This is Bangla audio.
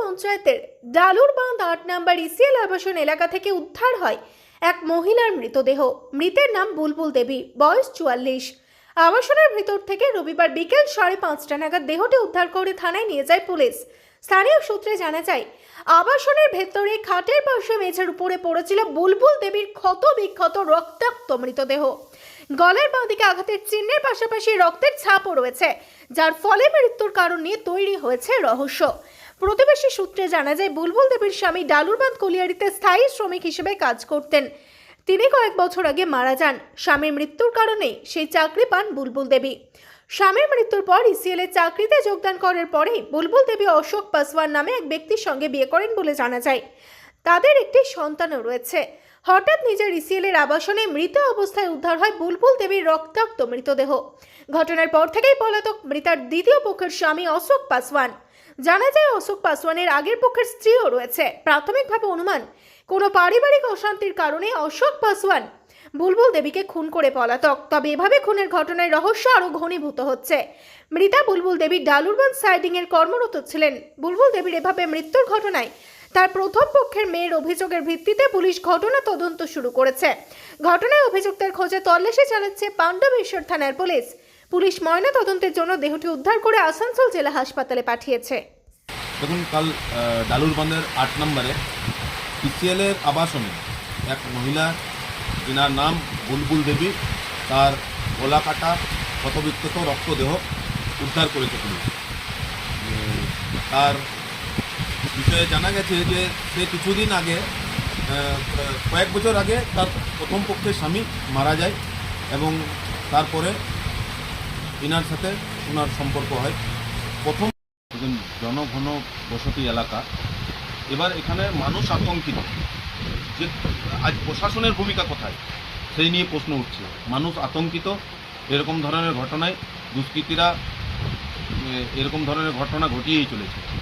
পঞ্চায়েতের ডালুর বাঁধ আট নাম্বার ইসিএল আবাসন এলাকা থেকে উদ্ধার হয় এক মহিলার মৃতদেহ। মৃতের নাম বুলবুল দেবী, বয়স চুয়াল্লিশ। আবাসনের ভিতর থেকে রবিবার বিকেল সাড়ে পাঁচটা নাগাদ দেহটি উদ্ধার করে থানায় নিয়ে যায় পুলিশ। স্থানীয় সূত্রে জানা যায়, আবাসনের ভেতরে খাটের পাশে মেঝের উপরে পড়েছিল বুলবুল দেবীর ক্ষত বিক্ষত রক্তাক্ত মৃতদেহ। গলার বাঁদিকে আঘাতের চিহ্নের পাশাপাশি রক্তের ছাপও রয়েছে, যার ফলে মৃত্যুর কারণ নিয়ে তৈরি হয়েছে রহস্য। প্রতিবেশী সূত্রে জানা যায়, বুলবুল দেবীর স্বামী ডালুরবাঁধ কলিয়ারিতে স্থায়ী শ্রমিক হিসেবে কাজ করতেন। তিনি কয়েক বছর আগে মারা যান। স্বামীর মৃত্যুর কারণে সেই চাকরি পান বুলবুল দেবী। স্বামীর মৃত্যুর পর ইসিএল এর চাকরিতে যোগদান করার পরেই বুলবুল দেবী অশোক পাসওয়ান নামে এক ব্যক্তির সঙ্গে বিয়ে করেন বলে জানা যায়। তাদের একটি সন্তানও রয়েছে। হঠাৎ নিজের ইসিএল এর আবাসনে মৃত অবস্থায় উদ্ধার হয় বুলবুল দেবীর রক্তাক্ত মৃতদেহ। ঘটনার পর থেকেই পলাতক মৃতার দ্বিতীয় পক্ষের স্বামী অশোক পাসওয়ান। জানা যায়, অশোক পাসওয়ানের আগের পক্ষের স্ত্রীও রয়েছে। প্রাথমিকভাবে অনুমান, কোনো পারিবারিক অশান্তির কারণে অশোক পাসওয়ান বুলবুল দেবীকে খুন করে পলাতক। তবে এভাবে খুনের ঘটনায় রহস্য আরও ঘনীভূত হচ্ছে। মৃতা বুলবুল দেবী ডালুরবান সাইডিং এর কর্মরত ছিলেন। বুলবুল দেবীর এভাবে মৃত্যুর ঘটনায় তার প্রথম পক্ষের মেয়ের অভিযোগের ভিত্তিতে পুলিশ ঘটনা তদন্ত শুরু করেছে। ঘটনায় অভিযুক্তের খোঁজে তল্লাশি চালাচ্ছে পাণ্ডবেশ্বর থানার পুলিশ। পুলিশ ময়না তদন্তের জন্য দেহটি উদ্ধার করে আসানসোল জেলা হাসপাতালে পাঠিয়েছে। দেখুন কাল আহ, আট নম্বরে পিসিএলের আবাসনে এক মহিলা যিনার নাম বুলবুল দেবী। তার গলা কাটা ক্ষতবিক্ষত রক্তদেহ উদ্ধার করেছে পুলিশ। তার বিষয়ে জানা গেছে যে সে কিছুদিন আগে কয়েক বছর আগে তার প্রথম পক্ষের স্বামী মারা যায় এবং তারপরে ইনার সাথে ওনার সম্পর্ক হয়। প্রথম জনঘন বসতি এলাকা। এবার এখানে মানুষ আতঙ্কিত। যে আজ প্রশাসনের ভূমিকা কোথায়? সেই নিয়ে প্রশ্ন উঠছে। মানুষ আতঙ্কিত, এরকম ধরনের ঘটনায় দুষ্কৃতীরা এরকম ধরনের ঘটনা ঘটিয়েই চলেছে।